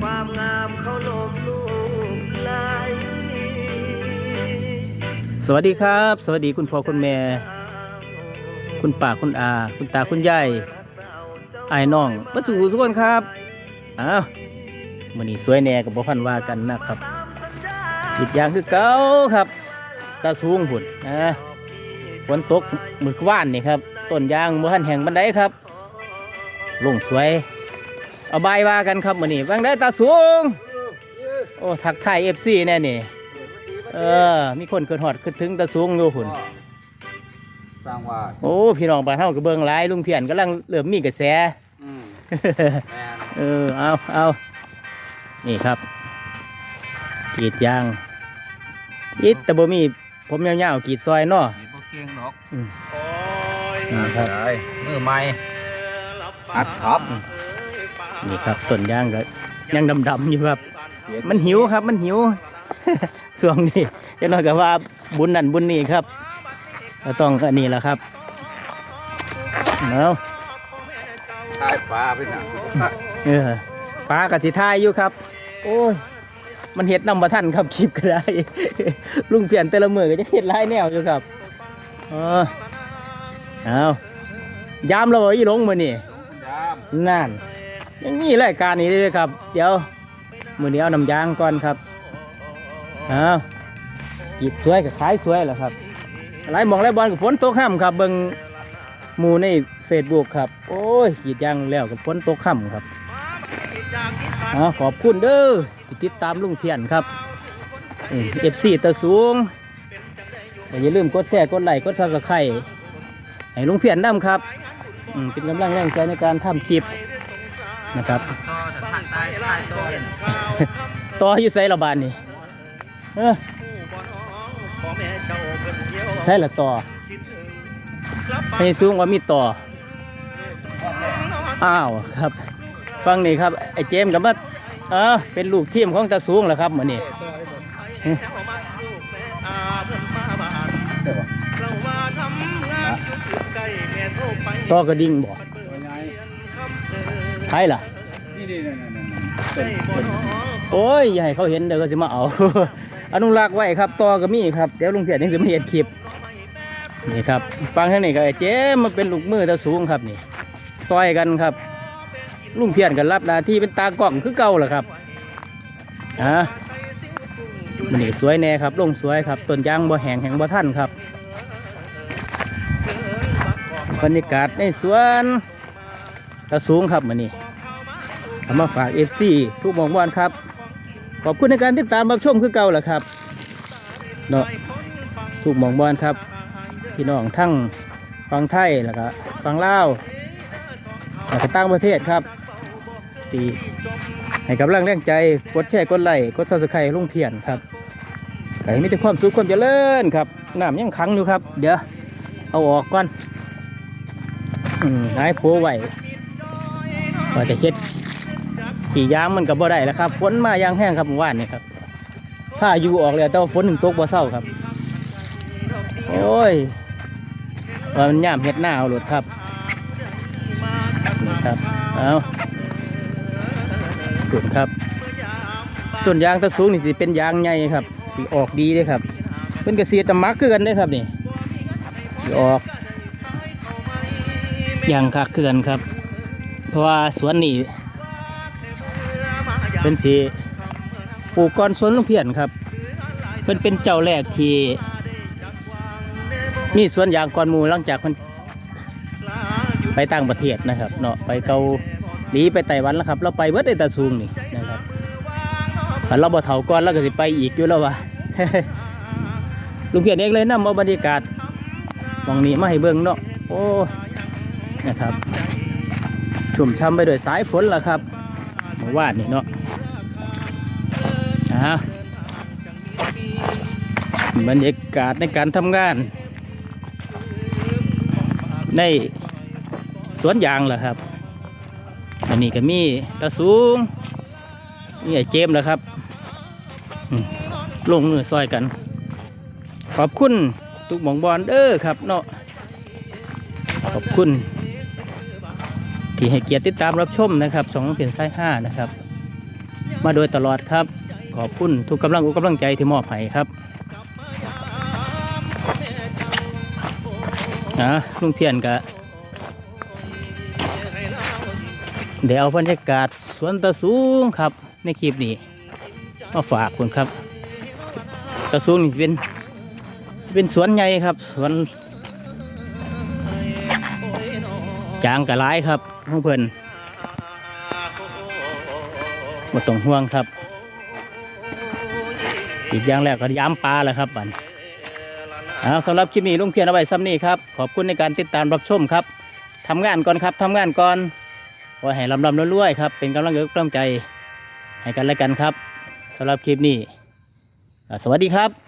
ความงามเขาลบลูกไหลสวัสดีครับ สวัสดีคุณพ่อคุณแม่ คุณป้าคุณอา คุณตาคุณยายไอ้น้องมาสู่ทุกคนครับอ้าวมื้อนี้สวยแน่กับบ่พันว่ากันนะครับอีกอย่างคือเก่าครับตาสูงพุ่นนะฝนตกมือวานนี่ครับต้นยางบ่ทันแห้งบันไดครับลงสวย เอาบายว่ากันครับมื้อนี้บางได้ตาสูง โอ้ทักทาย FC แน่นี่เออ มีคนเกิดหอดขึ้นถึงตะสูงอยู่หุ่นสร้างว่าโอ้พี่น้องบ้านเฮาก็เบิ่งหลายลุงเพียนกำลังเริ่มมีกระแสอืมแม่นเออเอาเอานี่ครับกรีดยางอิดแต่บ่มีผมยาวๆกรีดซอยเนาะนี่พวกเก่งหรอกนี่ครับได้มือใหม่อัดซับ นี่ครับต้นยางก็ยังดำๆอยู่ครับ มันหิวครับ มันหิวช่วงนี้เจะน้อยก็ว่าบุญนั่นบุญนี่ครับก็ต้องอันนี้แหละครับเอาทายปลาไปหนังเออปลากระสิทายอยู่ครับ โอ้ยมันเห็ดนำมาท่านครับคลิปก็ได้ลุงเปลี่ยนแต่ละมือก็จะเห็ดหลายแนวอยู่ครับเออเอายามเราบอกอีหลงมือนี่ยามนั่น ยังมีรายการนี้ด้วยครับ เดี๋ยวมือนี้เอาน้ำยางก่อนครับเอากีบสวยกับขายสวยแหละครับหลายหมองหลายบอลกับฝนตกค่ำครับเบิงมูในเฟซบุ๊กครับ โอ้ยกีดยางแล้วกับฝนตกค่ำครับอ๋อขอบคุณเด้อที่ติดตามลุงเพียนครับเอฟซีตะสูงอย่าลืมกดแชร์กดไลค์กดซับสไครต์ให้ลุงเพียนนำครับเป็นกำลังแรงใจในการทำคลิป นะครับต่ออยู่ไซระบานนี่เออพ่อแม่เจ้าเพิ่นเที่ยวไซละต่อให้สูงว่ามีต่อ อ้าวครับ ฟังนี่ครับ ไอ้เจมส์กับว่าเออเป็นลูกทีมของตาสูงแหละครับเหมือนนี่เจ้ามาลูกแม่อาเพิ่นมาบ้านเราว่าทำงานอยู่ติดใกล้แม่โทรไปต่อกระดิ่งบอก ใครล่ะ นี่นี่นี่นี่นี่ได้บ่น้อโอ้ยอย่าให้เขาเห็นเดี๋ยวก็จะมาเอา อนุรักษ์ไว้ครับต่อก็มีครับเดี๋ยวลุงเพียรยังจะมาเห็นคลิปนี่ครับฟังทางนี้ก็ไอ้เจมส์มันเป็นลูกมือตาสูงครับนี่ซอยกันครับ ลุงเพียรกันรับหน้าที่เป็นตากล้องคือเก่าแหละครับอะมันนี่สวยแน่ครับลงสวยครับต้นยางบ่แหงแหงบ่ท่านครับบรรยากาศในสวน ตาสูงครับมันนี่เอามาฝากเอฟซีทุกมองวันครับ ขอบคุณในการติดตามรับชมคือเก่าแหละครับเนาะทุกมองบอลครับพี่น้องทั้งฟังไทยแล้วก็ฟังลาวแล้วก็ต่างประเทศครับตีให้กำลังแรงใจกดแชร์กดไลค์กดซับสไครต์ลุงเพียนครับก็ให้มีแต่ความสุขความเจริญครับน้ำยังขังอยู่ครับ เดี๋ยวเอาออกก่อนอืมให้โพไว ว่าจะเฮ็ดขี่ยางมันกับบ่ได้แล้วครับฝนมาอยางแห้งครับเมื่อวานนี่ครับถ้าอยู่ออกเลยแต่ว่าฝนถึงตกบ่เศร้าครับ โอ้ยว่ามันย่ามเฮ็ดหน้าเอาหลดครับนี่ครับเอาสุดครับต้นยางตะสูงนี่สิเป็นยางใหญ่ครับออกดีเลยครับเป็นกระเกษตรมักคือกันได้ครับนี่ออกยางคักคือกันครับ ราะว่าสวนนี่เป็นสีปลูกก้อนสวนลุงเพียนครับเพิ่นเป็นเจ้าแรกที่มีสวนยางก้อนมูหลังจากมันไปต่างประเทศนะครับเนาะไปเกาหลีไปไต้หวันแล้วครับ เราไปเบิดไอตาซูงนี่นะครับเราบ่เฒ่าก่อนแล้วก็สิไปอีกอยู่แล้ววะลุงเพียนเองเลยนำเอาบรรยากาศตรงนี้มาให้เบิ่งเนาะโอ้นะครับ ชุ่มช่ำไปด้วยสายฝนล่ะครับเมื่อวานนี่เนาะอ่าบรรยากาศในการทำงาน ในสวนยางแหละครับ อันนี้ก็มีตาสูงนี่ไอ้เจมแหละครับ ลงมือซอยกัน ขอบคุณทุกหมองบอลเด้อครับเนาะขอบคุณ ที่ให้เกียรติติดตามรับชมนะครับช่องเปลี่ยนไส้ห้านะครับ มาโดยตลอดครับ ขอบคุณทุกกำลังอกกำลังใจที่มอบให้ครับนะลุงเพียนกะเดี๋ยวเอาบรรยากาศสวนตะสูงครับ ในคลิปนี้มาฝากคุณครับตะสูงนี่เป็นเป็นสวนใหญ่ครับ สวนจางกะหลายครับ ของเพิ่นบ่ต้องห่วงครับ อีกอย่างแรกก็ย้ำปลาแหละครับบันเอาสำหรับคลิปนี้ลุงเพียรเอาไว้ซ้ำนี้ครับ ขอบคุณในการติดตามรับชมครับทำงานก่อนครับทำงานก่อนขอให้ลำลำรวยๆครับ เป็นกำลังเอกกำลังใจให้กันและกันครับสำหรับคลิปนี้ สวัสดีครับ